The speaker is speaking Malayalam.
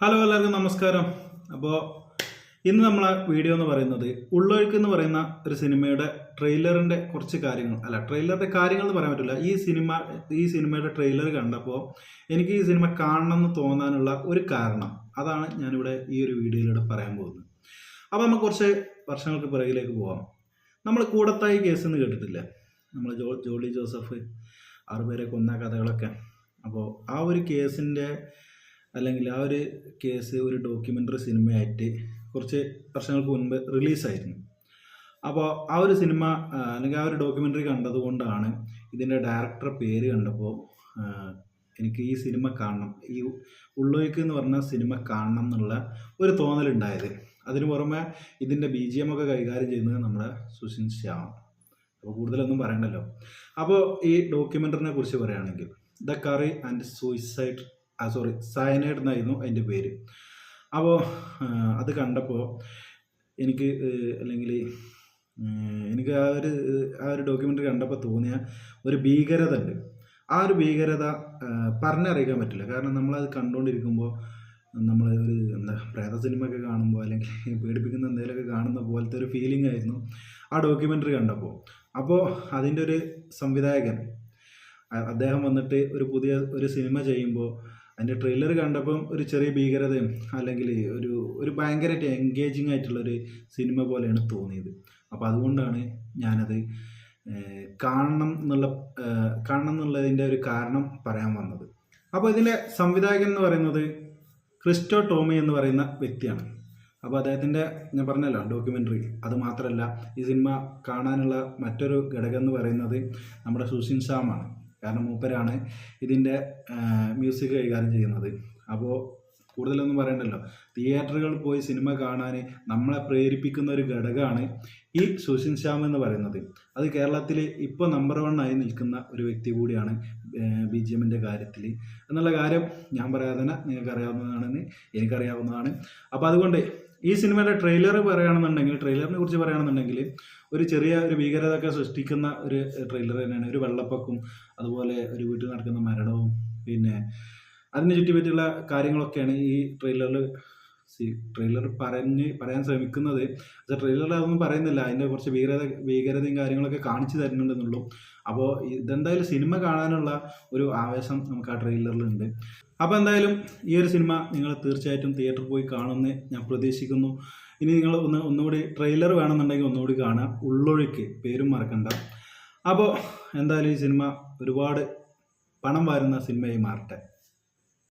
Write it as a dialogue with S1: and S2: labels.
S1: ഹലോ എല്ലാവർക്കും നമസ്കാരം. അപ്പോൾ ഇന്ന് നമ്മളെ വീഡിയോ എന്ന് പറയുന്നത് ഉള്ളൊഴുക്ക് എന്ന് പറയുന്ന ഒരു സിനിമയുടെ ട്രെയിലറിന്റെ കുറച്ച് കാര്യങ്ങൾ. അല്ല ട്രെയിലറിന്റെ കാര്യങ്ങൾ എന്ന് പറയാൻ പറ്റില്ല ഈ സിനിമ ഈ സിനിമയുടെ ട്രെയിലർ കണ്ടപ്പോൾ എനിക്ക് ഈ സിനിമ കാണണം എന്ന് തോന്നാനുള്ള ഒരു കാരണം അതാണ് ഞാനിവിടെ ഈ ഒരു വീഡിയോയിലൂടെ പറയാൻ പോകുന്നത്. അപ്പോൾ നമുക്ക് കുറച്ച് വർഷങ്ങൾക്ക് പിറകിലേക്ക് പോകാം നമ്മൾ കൂടത്തായി കേസ് എന്ന് കേട്ടിട്ടില്ല? നമ്മൾ ജോ ജോളി ജോസഫ് ആറുപേരെ കൊന്ന കഥകളൊക്കെ. അപ്പോൾ ആ ഒരു കേസിന്റെ അല്ലെങ്കിൽ ആ ഒരു കേസ് ഒരു ഡോക്യുമെന്ററി സിനിമയായിട്ട് കുറച്ച് വർഷങ്ങൾക്ക് മുൻപ് റിലീസായിരുന്നു അപ്പോൾ ആ ഒരു സിനിമ അല്ലെങ്കിൽ ആ ഒരു ഡോക്യുമെന്ററി കണ്ടതുകൊണ്ടാണ് ഇതിന്റെ ഡയറക്ടർ പേര് കണ്ടപ്പോൾ എനിക്ക് ഈ സിനിമ കാണണം ഈ ഉള്ളൊഴുക്ക് എന്ന് പറഞ്ഞ സിനിമ കാണണം എന്നുള്ള ഒരു തോന്നലുണ്ടായത്. അതിന് പുറമെ ഇതിന്റെ ബി ജി എം ഒക്കെ കൈകാര്യം ചെയ്യുന്നത് നമ്മുടെ സുഷിൻ ശ്യാം. അപ്പോൾ കൂടുതലൊന്നും പറയണ്ടല്ലോ. അപ്പോൾ ഈ ഡോക്യുമെന്ററിനെ കുറിച്ച് പറയുകയാണെങ്കിൽ the curry and suicide ah sorry cyanide എന്നായിരുന്നു അതിന്റെ പേര്. അപ്പോൾ അത് കണ്ടപ്പോൾ എനിക്ക് അല്ലെങ്കിൽ എനിക്ക് ആ ഒരു ആ ഒരു ഡോക്യുമെന്ററി കണ്ടപ്പോൾ തോന്നിയ ഒരു ഭീകരത ഉണ്ട്. ആ ഒരു ഭീകരത പറഞ്ഞറിയിക്കാൻ പറ്റില്ല. കാരണം നമ്മളത് കണ്ടുകൊണ്ടിരിക്കുമ്പോൾ നമ്മൾ ഒരു എന്താ പ്രേത സിനിമ ഒക്കെ കാണുമ്പോൾ അല്ലെങ്കിൽ പേടിപ്പിക്കുന്ന എന്തെങ്കിലുമൊക്കെ കാണുന്ന പോലത്തെ ഒരു ഫീലിംഗ് ആയിരുന്നു ആ ഡോക്യുമെന്ററി കണ്ടപ്പോൾ. അപ്പോൾ അതിന്റെ ഒരു സംവിധായകൻ അദ്ദേഹം വന്നിട്ട് ഒരു പുതിയ ഒരു സിനിമ ചെയ്യുമ്പോൾ അതിന്റെ ട്രെയിലർ കണ്ടപ്പം ഒരു ചെറിയ ഭീകരതയും അല്ലെങ്കിൽ ഒരു ഒരു ഭയങ്കരമായിട്ട് എൻഗേജിങ് ആയിട്ടുള്ളൊരു സിനിമ പോലെയാണ് തോന്നിയത്. അപ്പോൾ അതുകൊണ്ടാണ് ഞാനത് കാണണം എന്നുള്ള കാണണം എന്നുള്ളതിന്റെ ഒരു കാരണം പറയാൻ വന്നത്. അപ്പോൾ ഇതിന്റെ സംവിധായകൻ എന്ന് പറയുന്നത് ക്രിസ്റ്റോ ടോമി എന്ന് പറയുന്ന വ്യക്തിയാണ്. അപ്പോൾ അദ്ദേഹത്തിന്റെ ഞാൻ പറഞ്ഞല്ലോ ഡോക്യുമെന്ററി അത് മാത്രമല്ല ഈ സിനിമ കാണാനുള്ള മറ്റൊരു ഘടകം എന്ന് പറയുന്നത് നമ്മുടെ സുഷിൻ ശ്യാമാണ്. കാരണം മൂപ്പരാണ് ഇതിന്റെ മ്യൂസിക് കൈകാര്യം ചെയ്യുന്നത്. അപ്പോൾ കൂടുതലൊന്നും പറയണ്ടല്ലോ. തിയേറ്ററുകൾ പോയി സിനിമ കാണാൻ നമ്മളെ പ്രേരിപ്പിക്കുന്ന ഒരു ഘടകമാണ് ഈ സുഷിൻ ശ്യാം എന്ന് പറയുന്നത്. അത് കേരളത്തിൽ ഇപ്പോൾ നമ്പർ വൺ ആയി നിൽക്കുന്ന ഒരു വ്യക്തി കൂടിയാണ് ബി ജി എമ്മിന്റെ കാര്യത്തിൽ. എന്നുള്ള കാര്യം ഞാൻ പറയാതെ തന്നെ നിങ്ങൾക്ക് അറിയാവുന്നതാണെന്ന് എനിക്കറിയാവുന്നതാണ്. അപ്പോൾ അതുകൊണ്ട് ഈ സിനിമയുടെ ട്രെയിലർ പറയുകയാണെന്നുണ്ടെങ്കിൽ ട്രെയിലറിനെ കുറിച്ച് പറയുകയാണെന്നുണ്ടെങ്കിൽ ഒരു ചെറിയ ഒരു ഭീകരത ഒക്കെ സൃഷ്ടിക്കുന്ന ഒരു ട്രെയിലർ തന്നെയാണ്. ഒരു വെള്ളപ്പൊക്കം അതുപോലെ ഒരു വീട്ടിൽ നടക്കുന്ന മരണവും പിന്നെ അതിനെ ചുറ്റിപ്പറ്റിയുള്ള കാര്യങ്ങളൊക്കെയാണ് ഈ ട്രെയിലറിൽ ട്രെയിലർ പറഞ്ഞ് പറയാൻ ശ്രമിക്കുന്നത്. പക്ഷെ ട്രെയിലറിൽ അതൊന്നും പറയുന്നില്ല. അതിന്റെ കുറച്ച് ഭീകരത ഭീകരതയും കാര്യങ്ങളൊക്കെ കാണിച്ചു തരുന്നുണ്ടെന്നുള്ളൂ. അപ്പോൾ ഇതെന്തായാലും സിനിമ കാണാനുള്ള ഒരു ആവേശം നമുക്ക് ആ ട്രെയിലറിലുണ്ട് അപ്പോൾ എന്തായാലും ഈ ഒരു സിനിമ നിങ്ങൾ തീർച്ചയായിട്ടും തിയേറ്ററിൽ പോയി കാണുമെന്ന് ഞാൻ പ്രതീക്ഷിക്കുന്നു. ഇനി നിങ്ങൾ ഒന്ന് ഒന്നുകൂടി ട്രെയിലർ വേണമെന്നുണ്ടെങ്കിൽ ഒന്നുകൂടി കാണാം. ഉള്ളൊഴുക്ക് പേരും മറക്കണ്ട. അപ്പോൾ എന്തായാലും ഈ സിനിമ ഒരുപാട് പണം വാരുന്ന സിനിമയായി മാറട്ടെ.